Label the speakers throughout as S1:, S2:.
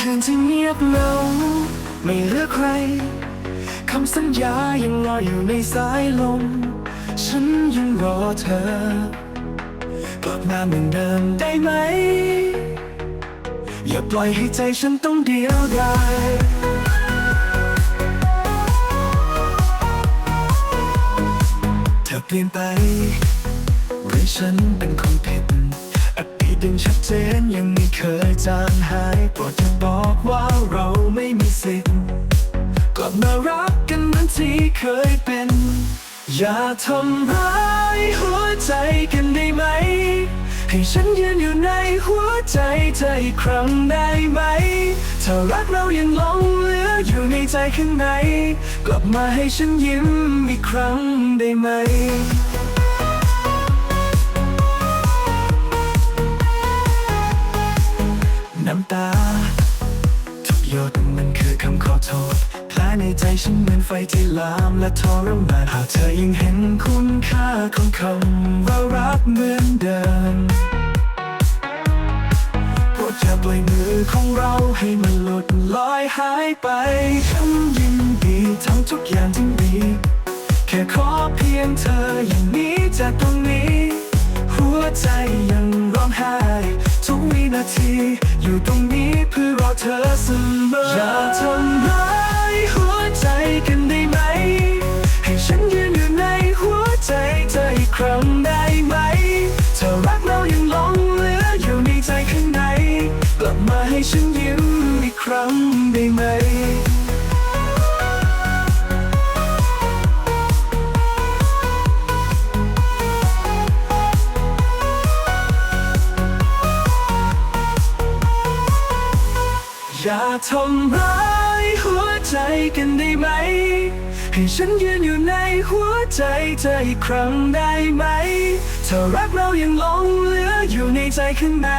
S1: คืนที่เงียบเหงาไม่เหลือใครคำสัญญายังลอยอยู่ในสายลม ฉันยังรอเธอกลับมาเหมือนเดิมได้ไหม อย่าปล่อยให้ใจฉันต้องเดียวดายเธอเปลี่ยนไปหรือฉันเป็นคนผิด ดีตยังชัดเจนยังไม่เคยจางหายโปรดจะบอกว่าเราไม่มีสิทธิ์กลับมารักกันเหมือนที่เคยเป็น อย่าทำร้ายหัวใจกันได้ไหม ให้ฉันยืนอยู่ในหัวใจเธออีกครั้งได้ไหมถ้ารักเรายังหลงเหลืออยู่ในใจข้างใน กลับมาให้ฉันยิ้มอีกครั้งได้ไหม ทุกหยดมันคือคำขอโทษแผลในใจฉันเหมือนไฟที่ลามและทรมานหากเธอยังเห็นคุณค่าของคำว่ารักเหมือนเดิมโปรดอย่าปล่อยมือของเราให้มันหลุดลอยหายไปฉันยินดีทำทุกอย่างที่ดีแค่ขอเพียงเธออย่างนี้จากตรงนี้ หัวใจยังร้องไห้ทุก นาที อยู่ตรงนี้เพื่อรอเธอเสมออย่าทำร้ายหัวใจกันได้ไหม ให้ฉันยืนอยู่ในหัวใจเธออีกครั้งได้ไหม เธอรักเรายังหลงเหลืออยู่ในใจข้างในกลับมาให้ฉัน อย่าทำร้ายหัวใจกันได้ไหม ให้ฉันยืนอยู่ในหัวใจเธออีกครั้งได้ไหมถ้ารักเรายังหลงเหลืออยู่ในใจข้างใน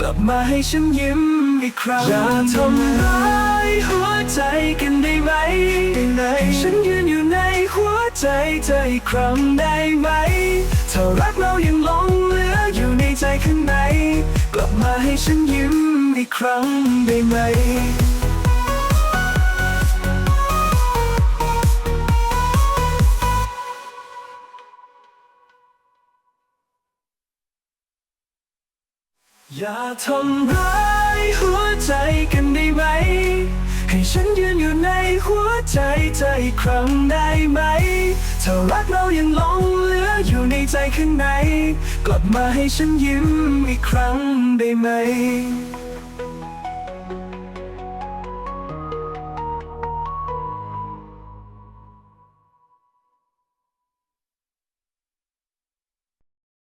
S1: กลับมาให้ฉันยิ้มอีกครั้ง อย่าทำร้ายหัวใจกันได้ไหมให้ฉันยืนอยู่ในหัวใจเธออีกครั้งได้ไหมถ้ารักเรายังหลงเหลืออยู่ในใจข้างใน กลับมาให้ฉันยิ้ม ครั้งได้ไหม อย่าทำร้ายหัวใจกันได้ไหม ให้ฉันยืนอยู่ในหัวใจเธออีกครั้งได้ไหมถ้ารักเรายังหลงเหลืออยู่ในใจข้างใน กลับมาให้ฉันยิ้มอีกครั้งได้ไหม